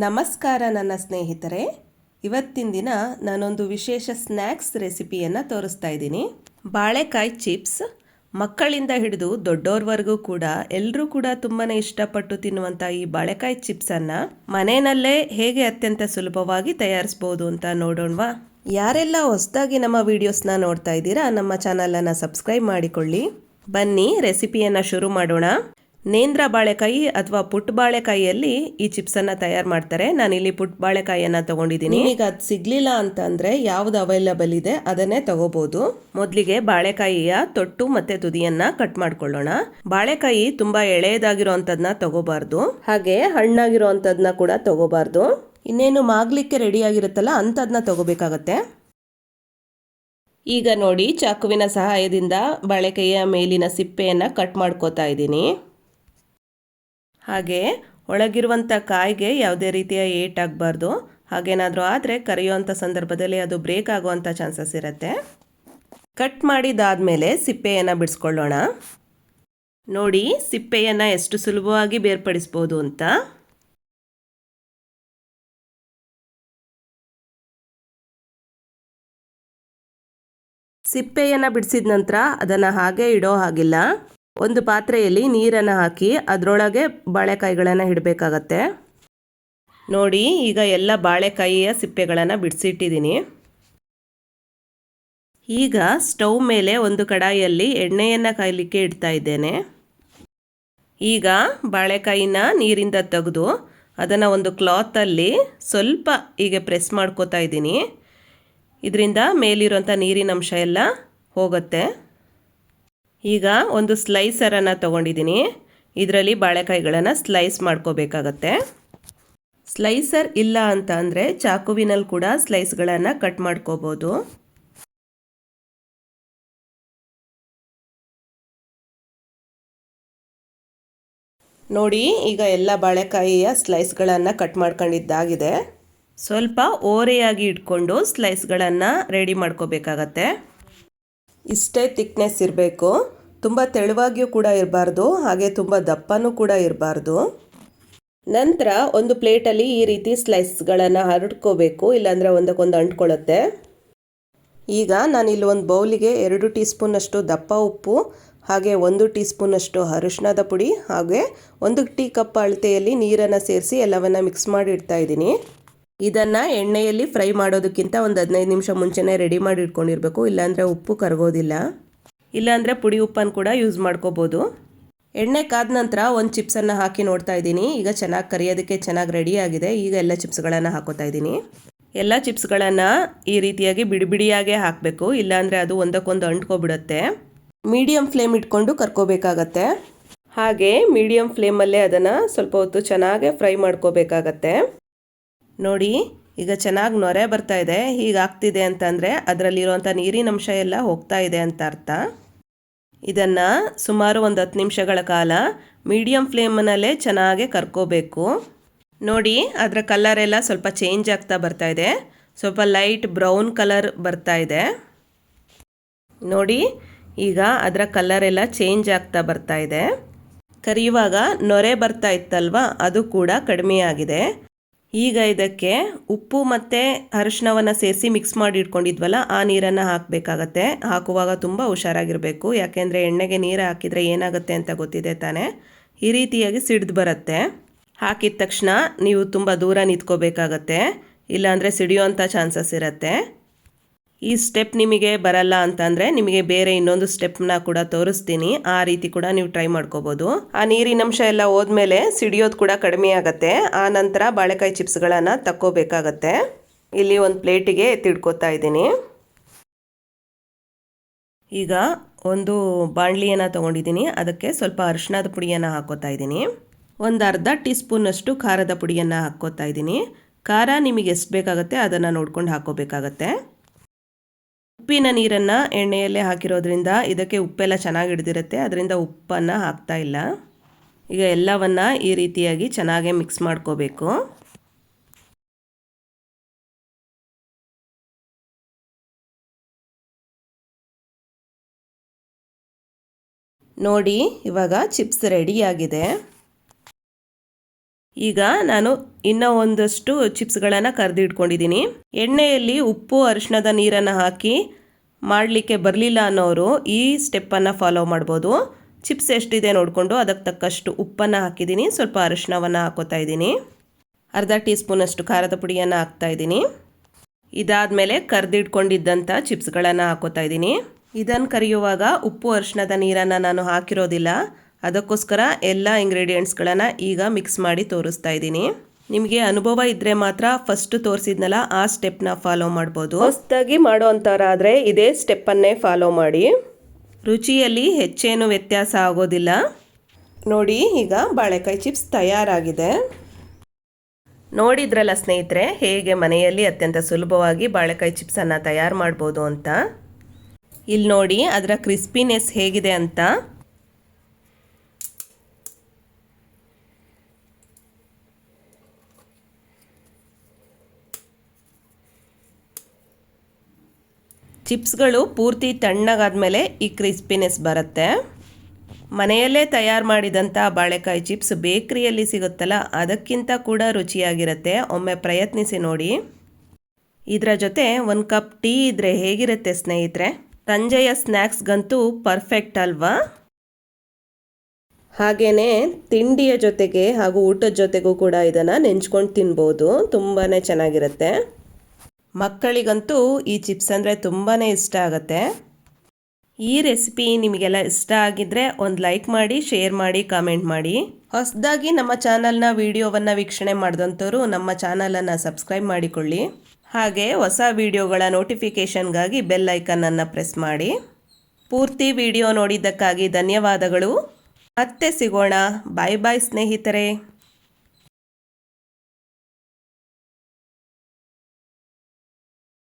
ನಮಸ್ಕಾರ ನನ್ನ ಸ್ನೇಹಿತರೆ. ಇವತ್ತಿನ ದಿನ ನಾನೊಂದು ವಿಶೇಷ ಸ್ನ್ಯಾಕ್ಸ್ ರೆಸಿಪಿಯನ್ನು ತೋರಿಸ್ತಾ ಇದ್ದೀನಿ. ಬಾಳೆಕಾಯಿ ಚಿಪ್ಸ್. ಮಕ್ಕಳಿಂದ ಹಿಡಿದು ದೊಡ್ಡೋರ್ವರೆಗೂ ಕೂಡ ಎಲ್ಲರೂ ಕೂಡ ತುಂಬಾ ಇಷ್ಟಪಟ್ಟು ತಿನ್ನುವಂಥ ಈ ಬಾಳೆಕಾಯಿ ಚಿಪ್ಸನ್ನು ಮನೆಯಲ್ಲೇ ಹೇಗೆ ಅತ್ಯಂತ ಸುಲಭವಾಗಿ ತಯಾರಿಸ್ಬೋದು ಅಂತ ನೋಡೋಣವಾ? ಯಾರೆಲ್ಲ ಹೊಸದಾಗಿ ನಮ್ಮ ವಿಡಿಯೋಸ್ನ ನೋಡ್ತಾ ಇದ್ದೀರಾ, ನಮ್ಮ ಚಾನಲನ್ನು ಸಬ್ಸ್ಕ್ರೈಬ್ ಮಾಡಿಕೊಳ್ಳಿ. ಬನ್ನಿ ರೆಸಿಪಿಯನ್ನು ಶುರು ಮಾಡೋಣ. ನೇಂದ್ರ ಬಾಳೆಕಾಯಿ ಅಥವಾ ಪುಟ್ ಬಾಳೆಕಾಯಿಯಲ್ಲಿ ಈ ಚಿಪ್ಸನ್ನು ತಯಾರು ಮಾಡ್ತಾರೆ. ನಾನಿಲ್ಲಿ ಪುಟ್ ಬಾಳೆಕಾಯಿಯನ್ನು ತಗೊಂಡಿದ್ದೀನಿ. ಈಗ ಅದು ಸಿಗ್ಲಿಲ್ಲ ಅಂತಂದ್ರೆ ಯಾವ್ದು ಅವೈಲಬಲ್ ಇದೆ ಅದನ್ನೇ ತಗೋಬಹುದು ಮೊದಲಿಗೆ ಬಾಳೆಕಾಯಿಯ ತೊಟ್ಟು ಮತ್ತೆ ತುದಿಯನ್ನ ಕಟ್ ಮಾಡ್ಕೊಳ್ಳೋಣ. ಬಾಳೆಕಾಯಿ ತುಂಬಾ ಎಳೆಯದಾಗಿರುವಂತದ್ನ ತಗೋಬಾರ್ದು. ಹಾಗೆ ಹಣ್ಣಾಗಿರುವಂತದ್ನ ಕೂಡ ತಗೋಬಾರ್ದು. ಇನ್ನೇನು ಮಾಗ್ಲಿಕ್ಕೆ ರೆಡಿ ಆಗಿರುತ್ತಲ್ಲ ಅಂಥದನ್ನ ತಗೋಬೇಕಾಗತ್ತೆ. ಈಗ ನೋಡಿ ಚಾಕುವಿನ ಸಹಾಯದಿಂದ ಬಾಳೆಕಾಯಿಯ ಮೇಲಿನ ಸಿಪ್ಪೆಯನ್ನು ಕಟ್ ಮಾಡ್ಕೋತಾ ಇದ್ದೀನಿ. ಹಾಗೆ ಒಳಗಿರುವಂಥ ಕಾಯಿಗೆ ಯಾವುದೇ ರೀತಿಯ ಏಟ್ ಆಗಬಾರ್ದು ಹಾಗೇನಾದರೂ ಆದರೆ ಕರೆಯುವಂಥ ಸಂದರ್ಭದಲ್ಲಿ ಅದು ಬ್ರೇಕ್ ಆಗುವಂಥ ಚಾನ್ಸಸ್ ಇರುತ್ತೆ. ಕಟ್ ಮಾಡಿದಾದಮೇಲೆ ಸಿಪ್ಪೆಯನ್ನು ಬಿಡಿಸ್ಕೊಳ್ಳೋಣ. ನೋಡಿ, ಸಿಪ್ಪೆಯನ್ನು ಎಷ್ಟು ಸುಲಭವಾಗಿ ಬೇರ್ಪಡಿಸ್ಬೋದು ಅಂತ. ಸಿಪ್ಪೆಯನ್ನು ಬಿಡಿಸಿದ ನಂತರ ಅದನ್ನು ಹಾಗೆ ಇಡೋ ಹಾಗಿಲ್ಲ. ಒಂದು ಪಾತ್ರೆಯಲ್ಲಿ ನೀರನ್ನು ಹಾಕಿ ಅದರೊಳಗೆ ಬಾಳೆಕಾಯಿಗಳನ್ನು ಇಡಬೇಕಾಗತ್ತೆ. ನೋಡಿ, ಈಗ ಎಲ್ಲ ಬಾಳೆಕಾಯಿಯ ಸಿಪ್ಪೆಗಳನ್ನು ಬಿಡಿಸಿಟ್ಟಿದ್ದೀನಿ. ಈಗ ಸ್ಟವ್ ಮೇಲೆ ಒಂದು ಕಡಾಯಿಯಲ್ಲಿ ಎಣ್ಣೆಯನ್ನು ಕಾಯಲಿಕ್ಕೆ ಇಡ್ತಾ ಇದ್ದೇನೆ. ಈಗ ಬಾಳೆಕಾಯಿನ ನೀರಿಂದ ತೆಗೆದು ಅದನ್ನು ಒಂದು ಕ್ಲಾತಲ್ಲಿ ಸ್ವಲ್ಪ ಹೀಗೆ ಪ್ರೆಸ್ ಮಾಡ್ಕೋತಾ ಇದ್ದೀನಿ. ಇದರಿಂದ ಮೇಲಿರುವಂಥ ನೀರಿನ ಅಂಶ ಎಲ್ಲ ಹೋಗುತ್ತೆ. ಈಗ ಒಂದು ಸ್ಲೈಸರನ್ನು ತೊಗೊಂಡಿದ್ದೀನಿ. ಇದರಲ್ಲಿ ಬಾಳೆಕಾಯಿಗಳನ್ನು ಸ್ಲೈಸ್ ಮಾಡ್ಕೋಬೇಕಾಗತ್ತೆ. ಸ್ಲೈಸರ್ ಇಲ್ಲ ಅಂತ ಅಂದರೆ ಚಾಕುವಿನಲ್ಲಿ ಕೂಡ ಸ್ಲೈಸ್ಗಳನ್ನು ಕಟ್ ಮಾಡ್ಕೋಬೋದು. ನೋಡಿ, ಈಗ ಎಲ್ಲ ಬಾಳೆಕಾಯಿಯ ಸ್ಲೈಸ್ಗಳನ್ನು ಕಟ್ ಮಾಡ್ಕೊಂಡಿದ್ದಾಗಿದೆ. ಸ್ವಲ್ಪ ಓರೆಯಾಗಿ ಇಟ್ಕೊಂಡು ಸ್ಲೈಸ್ಗಳನ್ನು ರೆಡಿ ಮಾಡ್ಕೋಬೇಕಾಗತ್ತೆ. ಇಷ್ಟೇ ತಿಕ್ನೆಸ್ ಇರಬೇಕು. ತುಂಬ ತೆಳುವಾಗಿಯೂ ಕೂಡ ಇರಬಾರ್ದು, ಹಾಗೆ ತುಂಬ ದಪ್ಪನೂ ಕೂಡ ಇರಬಾರ್ದು. ನಂತರ ಒಂದು ಪ್ಲೇಟಲ್ಲಿ ಈ ರೀತಿ ಸ್ಲೈಸ್ಗಳನ್ನು ಹರಡ್ಕೋಬೇಕು, ಇಲ್ಲಾಂದರೆ ಒಂದಕ್ಕೊಂದು ಅಂಟ್ಕೊಳ್ಳುತ್ತೆ ಈಗ ನಾನಿಲ್ಲಿ ಒಂದು ಬೌಲಿಗೆ ಎರಡು ಟೀ ಸ್ಪೂನಷ್ಟು ದಪ್ಪ ಉಪ್ಪು, ಹಾಗೆ ಒಂದು ಟೀ ಸ್ಪೂನಷ್ಟು ಅರಿಶಿಣದ ಪುಡಿ, ಹಾಗೆ ಒಂದು ಟೀ ಕಪ್ ಅಳತೆಯಲ್ಲಿ ನೀರನ್ನು ಸೇರಿಸಿ ಎಲ್ಲವನ್ನು ಮಿಕ್ಸ್ ಮಾಡಿ ಇಡ್ತಾ ಇದ್ದೀನಿ. ಇದನ್ನು ಎಣ್ಣೆಯಲ್ಲಿ ಫ್ರೈ ಮಾಡೋದಕ್ಕಿಂತ ಒಂದು ಹದಿನೈದು ನಿಮಿಷ ಮುಂಚೆನೇ ರೆಡಿ ಮಾಡಿ ಇಟ್ಕೊಂಡಿರಬೇಕು ಇಲ್ಲಾಂದರೆ ಉಪ್ಪು ಕರಗೋದಿಲ್ಲ. ಇಲ್ಲಾಂದರೆ ಪುಡಿ ಉಪ್ಪನ್ನು ಕೂಡ ಯೂಸ್ ಮಾಡ್ಕೋಬೋದು. ಎಣ್ಣೆ ಕಾದ ನಂತರ ಒಂದು ಚಿಪ್ಸನ್ನು ಹಾಕಿ ನೋಡ್ತಾ ಇದ್ದೀನಿ. ಈಗ ಚೆನ್ನಾಗಿ ಕರಿಯೋದಕ್ಕೆ ಚೆನ್ನಾಗಿ ರೆಡಿ ಆಗಿದೆ. ಈಗ ಎಲ್ಲ ಚಿಪ್ಸ್ಗಳನ್ನು ಹಾಕೋತಾ ಇದ್ದೀನಿ. ಎಲ್ಲ ಚಿಪ್ಸ್ಗಳನ್ನು ಈ ರೀತಿಯಾಗಿ ಬಿಡಿ ಬಿಡಿಯಾಗೇ ಹಾಕಬೇಕು. ಇಲ್ಲಾಂದರೆ ಅದು ಒಂದಕ್ಕೊಂದು ಅಂಟ್ಕೊಬಿಡುತ್ತೆ. ಮೀಡಿಯಮ್ ಫ್ಲೇಮ್ ಇಟ್ಕೊಂಡು ಕರ್ಕೋಬೇಕಾಗತ್ತೆ. ಹಾಗೆ ಮೀಡಿಯಮ್ ಫ್ಲೇಮಲ್ಲೇ ಅದನ್ನು ಸ್ವಲ್ಪ ಹೊತ್ತು ಚೆನ್ನಾಗೆ ಫ್ರೈ ಮಾಡ್ಕೋಬೇಕಾಗತ್ತೆ. ನೋಡಿ ಈಗ ಚೆನ್ನಾಗಿ ನೊರೆ ಬರ್ತಾ ಇದೆ. ಹೀಗಾಗ್ತಿದೆ ಅಂತಂದರೆ ಅದರಲ್ಲಿರುವಂಥ ನೀರಿನ ಅಂಶ ಎಲ್ಲ ಹೋಗ್ತಾ ಇದೆ ಅಂತ ಅರ್ಥ. ಇದನ್ನು ಸುಮಾರು ಒಂದು ಹತ್ತು ನಿಮಿಷಗಳ ಕಾಲ ಮೀಡಿಯಮ್ ಫ್ಲೇಮ್ನಲ್ಲೇ ಚೆನ್ನಾಗಿ ಕರ್ಕೋಬೇಕು. ನೋಡಿ, ಅದರ ಕಲರ್ ಎಲ್ಲ ಸ್ವಲ್ಪ ಚೇಂಜ್ ಆಗ್ತಾ ಬರ್ತಾ ಇದೆ. ಸ್ವಲ್ಪ ಲೈಟ್ ಬ್ರೌನ್ ಕಲರ್ ಬರ್ತಾ ಇದೆ. ನೋಡಿ, ಈಗ ಅದರ ಕಲರ್ ಎಲ್ಲ ಚೇಂಜ್ ಆಗ್ತಾ ಬರ್ತಾ ಇದೆ. ಕರಿಯುವಾಗ ನೊರೆ ಬರ್ತಾ ಇತ್ತಲ್ವ, ಅದು ಕೂಡ ಕಡಿಮೆ ಆಗಿದೆ. ಈಗ ಇದಕ್ಕೆ ಉಪ್ಪು ಮತ್ತು ಅರಿಶಿನವನ್ನು ಸೇರಿಸಿ ಮಿಕ್ಸ್ ಮಾಡಿ ಇಟ್ಕೊಂಡಿದ್ವಲ್ಲ, ಆ ನೀರನ್ನು ಹಾಕಬೇಕಾಗತ್ತೆ. ಹಾಕುವಾಗ ತುಂಬ ಹುಷಾರಾಗಿರಬೇಕು. ಯಾಕೆಂದರೆ ಎಣ್ಣೆಗೆ ನೀರು ಹಾಕಿದರೆ ಏನಾಗುತ್ತೆ ಅಂತ ಗೊತ್ತಿದೆ ತಾನೇ. ಈ ರೀತಿಯಾಗಿ ಸಿಡ್ದು ಬರುತ್ತೆ. ಹಾಕಿದ ತಕ್ಷಣ ನೀವು ತುಂಬ ದೂರ ನಿಂತ್ಕೋಬೇಕಾಗತ್ತೆ. ಇಲ್ಲಾಂದರೆ ಸಿಡಿಯೋವಂಥ ಚಾನ್ಸಸ್ ಇರುತ್ತೆ. ಈ ಸ್ಟೆಪ್ ನಿಮಗೆ ಬರಲ್ಲ ಅಂತಂದರೆ ನಿಮಗೆ ಬೇರೆ ಇನ್ನೊಂದು ಸ್ಟೆಪ್ನ ಕೂಡ ತೋರಿಸ್ತೀನಿ. ಆ ರೀತಿ ಕೂಡ ನೀವು ಟ್ರೈ ಮಾಡ್ಕೋಬೋದು. ಆ ನೀರಿನಂಶ ಎಲ್ಲ ಹೋದ್ಮೇಲೆ ಸಿಡಿಯೋದು ಕೂಡ ಕಡಿಮೆ ಆಗುತ್ತೆ. ಆ ನಂತರ ಬಾಳೆಕಾಯಿ ಚಿಪ್ಸ್ಗಳನ್ನು ತಕ್ಕೋಬೇಕಾಗತ್ತೆ. ಇಲ್ಲಿ ಒಂದು ಪ್ಲೇಟಿಗೆ ಎತ್ತಿಡ್ಕೋತಾ ಇದ್ದೀನಿ. ಈಗ ಒಂದು ಬಾಣಲಿಯನ್ನು ತೊಗೊಂಡಿದ್ದೀನಿ. ಅದಕ್ಕೆ ಸ್ವಲ್ಪ ಅರಿಶಿಣದ ಪುಡಿಯನ್ನು ಹಾಕೋತಾ ಇದ್ದೀನಿ. ಒಂದು ಅರ್ಧ ಟೀ ಸ್ಪೂನಷ್ಟು ಖಾರದ ಪುಡಿಯನ್ನು ಹಾಕ್ಕೋತಾ ಇದ್ದೀನಿ. ಖಾರ ನಿಮಗೆ ಎಷ್ಟು ಬೇಕಾಗುತ್ತೆ ಅದನ್ನು ನೋಡ್ಕೊಂಡು ಹಾಕೋಬೇಕಾಗತ್ತೆ ಉಪ್ಪಿನ ನೀರನ್ನು ಎಣ್ಣೆಯಲ್ಲೇ ಹಾಕಿರೋದ್ರಿಂದ ಇದಕ್ಕೆ ಉಪ್ಪೆಲ್ಲ ಚೆನ್ನಾಗಿ ಹಿಡಿದಿರುತ್ತೆ. ಅದರಿಂದ ಉಪ್ಪನ್ನು ಹಾಕ್ತಾ ಇಲ್ಲ. ಈಗ ಎಲ್ಲವನ್ನು ಈ ರೀತಿಯಾಗಿ ಚೆನ್ನಾಗಿ ಮಿಕ್ಸ್ ಮಾಡ್ಕೋಬೇಕು. ನೋಡಿ, ಇವಾಗ ಚಿಪ್ಸ್ ರೆಡಿಯಾಗಿದೆ ಈಗ ನಾನು ಇನ್ನೂ ಒಂದಷ್ಟು ಚಿಪ್ಸ್ಗಳನ್ನು ಕರೆದಿಟ್ಕೊಂಡಿದ್ದೀನಿ. ಎಣ್ಣೆಯಲ್ಲಿ ಉಪ್ಪು, ಅರಿಶಿಣದ ನೀರನ್ನು ಹಾಕಿ ಮಾಡಲಿಕ್ಕೆ ಬರಲಿಲ್ಲ ಅನ್ನೋರು ಈ ಸ್ಟೆಪ್ಪನ್ನು ಫಾಲೋ ಮಾಡ್ಬೋದು. ಚಿಪ್ಸ್ ಎಷ್ಟಿದೆ ನೋಡಿಕೊಂಡು ಅದಕ್ಕೆ ತಕ್ಕಷ್ಟು ಉಪ್ಪನ್ನು ಹಾಕಿದ್ದೀನಿ. ಸ್ವಲ್ಪ ಅರಿಶಿಣವನ್ನು ಹಾಕೋತಾ ಇದ್ದೀನಿ. ಅರ್ಧ ಟೀ ಸ್ಪೂನಷ್ಟು ಖಾರದ ಪುಡಿಯನ್ನು ಹಾಕ್ತಾ ಇದ್ದೀನಿ. ಇದಾದಮೇಲೆ ಕರೆದಿಟ್ಕೊಂಡಿದ್ದಂಥ ಚಿಪ್ಸ್ಗಳನ್ನು ಹಾಕೋತಾ ಇದ್ದೀನಿ. ಇದನ್ನು ಕರಿಯುವಾಗ ಉಪ್ಪು, ಅರಿಶಿಣದ ನೀರನ್ನು ನಾನು ಹಾಕಿರೋದಿಲ್ಲ. ಅದಕ್ಕೋಸ್ಕರ ಎಲ್ಲ ಇಂಗ್ರೀಡಿಯೆಂಟ್ಸ್ಗಳನ್ನು ಈಗ ಮಿಕ್ಸ್ ಮಾಡಿ ತೋರಿಸ್ತಾ ಇದ್ದೀನಿ. ನಿಮಗೆ ಅನುಭವ ಇದ್ದರೆ ಮಾತ್ರ ಫಸ್ಟ್ ತೋರಿಸಿದ್ನಲ್ಲ ಆ ಸ್ಟೆಪ್ನ ಫಾಲೋ ಮಾಡ್ಬೋದು. ಹೊಸದಾಗಿ ಮಾಡುವಂಥವರಾದರೆ ಇದೇ ಸ್ಟೆಪ್ಪನ್ನೇ ಫಾಲೋ ಮಾಡಿ. ರುಚಿಯಲ್ಲಿ ಹೆಚ್ಚೇನು ವ್ಯತ್ಯಾಸ ಆಗೋದಿಲ್ಲ. ನೋಡಿ ಈಗ ಬಾಳೆಕಾಯಿ ಚಿಪ್ಸ್ ತಯಾರಾಗಿದೆ. ನೋಡಿದ್ರಲ್ಲ ಸ್ನೇಹಿತರೆ ಹೇಗೆ ಮನೆಯಲ್ಲಿ ಅತ್ಯಂತ ಸುಲಭವಾಗಿ ಬಾಳೆಕಾಯಿ ಚಿಪ್ಸನ್ನು ತಯಾರು ಮಾಡ್ಬೋದು ಅಂತ. ಇಲ್ಲಿ ನೋಡಿ ಅದರ ಕ್ರಿಸ್ಪಿನೆಸ್ ಹೇಗಿದೆ ಅಂತ. ಚಿಪ್ಸ್ಗಳು ಪೂರ್ತಿ ತಣ್ಣಗಾದಮೇಲೆ ಈ ಕ್ರಿಸ್ಪಿನೆಸ್ ಬರುತ್ತೆ. ಮನೆಯಲ್ಲೇ ತಯಾರು ಮಾಡಿದಂಥ ಬಾಳೆಕಾಯಿ ಚಿಪ್ಸ್ ಬೇಕ್ರಿಯಲ್ಲಿ ಸಿಗುತ್ತಲ್ಲ, ಅದಕ್ಕಿಂತ ಕೂಡ ರುಚಿಯಾಗಿರುತ್ತೆ. ಒಮ್ಮೆ ಪ್ರಯತ್ನಿಸಿ ನೋಡಿ. ಇದರ ಜೊತೆ ಒಂದು ಕಪ್ ಟೀ ಇದ್ದರೆ ಹೇಗಿರುತ್ತೆ ಸ್ನೇಹಿತರೆ? ಸಂಜೆಯ ಸ್ನ್ಯಾಕ್ಸ್ಗಂತೂ ಪರ್ಫೆಕ್ಟ್ ಅಲ್ವಾ? ಹಾಗೇ ತಿಂಡಿಯ ಜೊತೆಗೆ ಹಾಗೂ ಊಟದ ಜೊತೆಗೂ ಕೂಡ ಇದನ್ನು ನೆಂಚ್ಕೊಂಡು ತಿನ್ಬೋದು. ತುಂಬಾ ಚೆನ್ನಾಗಿರುತ್ತೆ. ಮಕ್ಕಳಿಗಂತೂ ಈ ಚಿಪ್ಸ್ ಅಂದರೆ ತುಂಬಾ ಇಷ್ಟ ಆಗುತ್ತೆ. ಈ ರೆಸಿಪಿ ನಿಮಗೆಲ್ಲ ಇಷ್ಟ ಆಗಿದ್ದರೆ ಒಂದು ಲೈಕ್ ಮಾಡಿ, ಶೇರ್ ಮಾಡಿ, ಕಾಮೆಂಟ್ ಮಾಡಿ. ಹೊಸದಾಗಿ ನಮ್ಮ ಚಾನಲ್ನ ವೀಡಿಯೋವನ್ನು ವೀಕ್ಷಣೆ ಮಾಡಿದಂಥವ್ರು ನಮ್ಮ ಚಾನಲನ್ನು ಸಬ್ಸ್ಕ್ರೈಬ್ ಮಾಡಿಕೊಳ್ಳಿ. ಹಾಗೆ ಹೊಸ ವಿಡಿಯೋಗಳ ನೋಟಿಫಿಕೇಷನ್ಗಾಗಿ ಬೆಲ್ ಐಕನನ್ನು ಪ್ರೆಸ್ ಮಾಡಿ. ಪೂರ್ತಿ ವಿಡಿಯೋ ನೋಡಿದ್ದಕ್ಕಾಗಿ ಧನ್ಯವಾದಗಳು. ಮತ್ತೆ ಸಿಗೋಣ. ಬಾಯ್ ಬಾಯ್ ಸ್ನೇಹಿತರೆ.